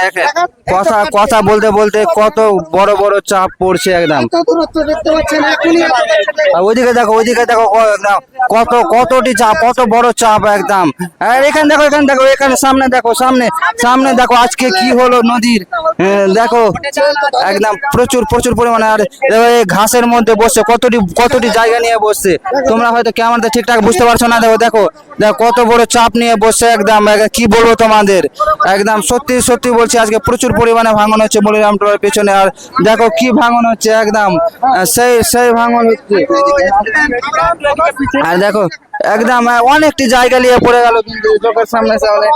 একে- কথা কথা বলতে বলতে কত বড় বড় চাপ পড়ছে একদম। ওইদিকে দেখো ওইদিকে দেখো কত কতটি চাপ কত বড় চাপ একদম। আর এখানে দেখো এখানে দেখো এখানে সামনে দেখো সামনে সামনে দেখো আজকে কি হলো নদীর? দেখো একদম প্রচুর প্রচুর পরিমাণে আর দেখো এই ঘাসের মধ্যে বসছে কতটি কতটি জায়গা নিয়ে বসছে। তোমরা হয়তো ক্যামেরাতে ঠিকঠাক বুঝতে পারছ না দেখো দেখো দেখো কত বড় চাপ নিয়ে বসছে একদম। এক- কি বলব তোমাদের? একদম সত্যি সত্যি বলছি, আজকে প্রচুর পরিমাণে ভাঙন হচ্ছে বলিরাম টোলার পেছনে, আর দেখো কি ভাঙন হচ্ছে একদম সেই সেই ভাঙন হচ্ছে। আর দেখো, একদম অনেকটি জায়গা নিয়ে পড়ে গেল কিন্তু চোখের সামনে সামনে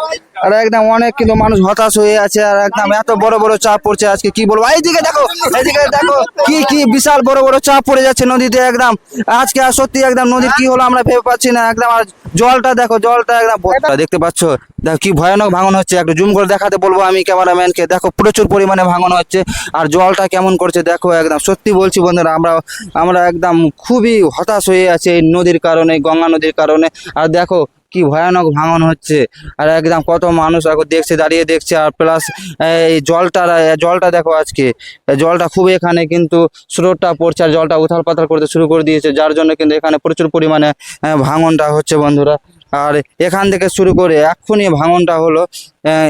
আর একদম অনেক কিন্তু মানুষ হতাশ হয়ে আছে, আর একদম এত বড় বড় চাপ পড়ছে আজকে, কি বলব? এইদিকে দেখো এইদিকে দেখো, কি কি বিশাল বড় বড় চাপ পড়ে যাচ্ছে নদীতে একদম। আজকে আর সত্যি একদম নদীর কি হলো আমরা ভেবে পাচ্ছি না, একদম আর জলটা দেখো, জলটা একদম দেখতে পাচ্ছ? দেখো কি ভয়ানক ভাঙন হচ্ছে, একটু জুম করে দেখাতে বলব আমি ক্যামেরাম্যানকে। দেখো প্রচুর পরিমাণে ভাঙন হচ্ছে, আর জলটা কেমন করছে দেখো একদম। সত্যি বলছি বন্ধুরা, আমরা আমরা একদম খুবই হতাশ হয়ে আছে এই নদীর কারণে, গঙ্গা নদীর কারণে। আর দেখো কি ভয়ানক ভাঙন হচ্ছে। আর একদম কত মানুষ এখন দেখছে, দাঁড়িয়ে দেখছে, আর প্লাস এই জলটা জলটা দেখো আজকে। জলটা খুব এখানে কিন্তু স্রোতটা পড়ছে, আর জলটা উথাল পাথাল করতে শুরু করে দিয়েছে। যার জন্য কিন্তু এখানে প্রচুর পরিমাণে ভাঙনটা হচ্ছে বন্ধুরা। আর এখান থেকে শুরু করে এক্ষুনি ভাঙনটা হলো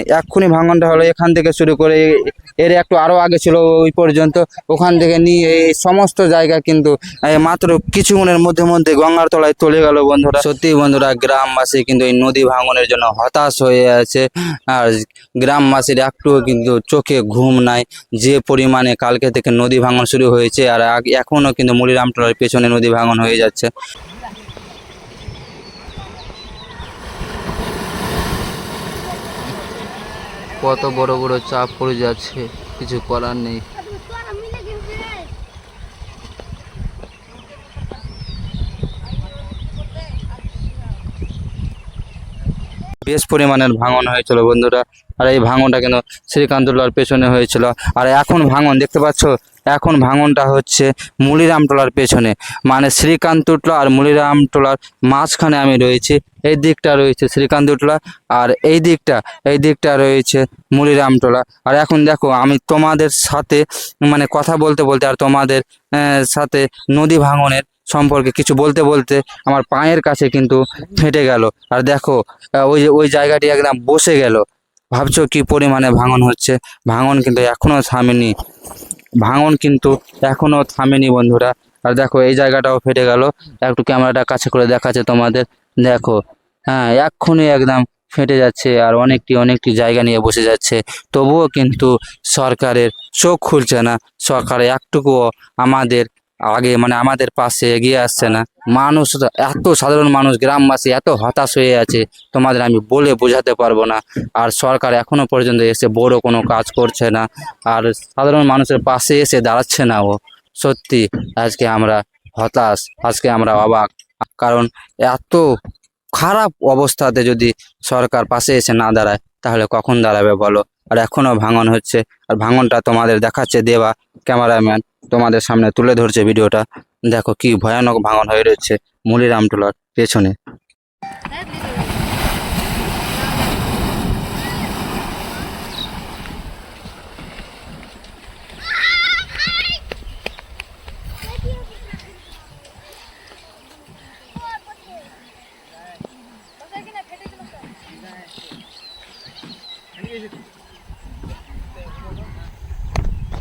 এক্ষুনি ভাঙনটা হলো, এখান থেকে শুরু করে এর একটু আরও আগে ছিল ওই পর্যন্ত। ওখান থেকে নিয়ে এই সমস্ত জায়গা কিন্তু মাত্র কিছুক্ষণের মধ্যে মধ্যে গঙ্গার তলায় চলে গেল বন্ধুরা। সত্যি বন্ধুরা, গ্রামবাসী কিন্তু এই নদী ভাঙনের জন্য হতাশ হয়ে আছে। আর গ্রামবাসীর একটুও কিন্তু চোখে ঘুম নাই। যে পরিমাণে কালকে থেকে নদী ভাঙন শুরু হয়েছে, আর আগ- এখনও কিন্তু মুড়িরামটোলার পেছনে নদী ভাঙন হয়ে যাচ্ছে। কত বড় বড় চাপ পড়ে যাচ্ছে কিছু করার নেই। বেশ পরিমাণের ভাঙন হয়েছিল বন্ধুরা। আর এই ভাঙনটা কিন্তু শ্রীকান্তলার পেছনে হয়েছিল। আর এখন ভাঙন, দেখতে পাচ্ছ? এখন ভাঙনটা হচ্ছে মুলিরামটোলার পেছনে। মানে শ্রীকান্তটলা আর মুলিরামটোলার মাঝখানে আমি রয়েছি। এই দিকটা রয়েছে শ্রীকান্তটলা আর এই দিকটা এই দিকটা রয়েছে মুলিরামটোলা আর এখন দেখো, আমি তোমাদের সাথে মানে কথা বলতে বলতে আর তোমাদের সাথে নদী ভাঙনের সম্পর্কে কিছু বলতে বলতে আমার পায়ের কাছে কিন্তু ফেটে গেল। আর দেখো ওই যে, ওই জায়গাটি একদম বসে গেল। ভাবছ কি পরিমাণে ভাঙন হচ্ছে? ভাঙন কিন্তু এখনও থামেনি। ভাঙন কিন্তু এখনও থামেনি বন্ধুরা। আর দেখো, এই জায়গাটাও ফেটে গেল। একটু ক্যামেরাটা কাছে করে দেখাচ্ছে তোমাদের। দেখো হ্যাঁ এক্ষুনি একদম ফেটে যাচ্ছে আর অনেকটি অনেকটি জায়গা নিয়ে বসে যাচ্ছে। তবুও কিন্তু সরকারের চোখ খুলছে না। সরকার একটুকুও আমাদের আগে মানে আমাদের পাশে এগিয়ে আসছে না। মানুষ এত সাধারণ মানুষ, গ্রামবাসী এত হতাশ হয়ে আছে, তোমাদের আমি বলে বোঝাতে পারব না। আর সরকার এখনও পর্যন্ত এসে বড় কোনো কাজ করছে না। আর সাধারণ মানুষের পাশে এসে দাঁড়াচ্ছে না ও। সত্যি, আজকে আমরা হতাশ, আজকে আমরা অবাক। কারণ এত খারাপ অবস্থাতে যদি সরকার পাশে এসে না দাঁড়ায়, তাহলে কখন দাঁড়াবে বলো? আর এখনও ভাঙন হচ্ছে। আর ভাঙনটা তোমাদের দেখাচ্ছে দেবা, ক্যামেরাম্যান। তোমাদের সামনে তুলে ধরছে ভিডিওটা দেখো কি ভয়ানক ভাঙন হয়ে রয়েছে মুলিরামটোলার পেছনে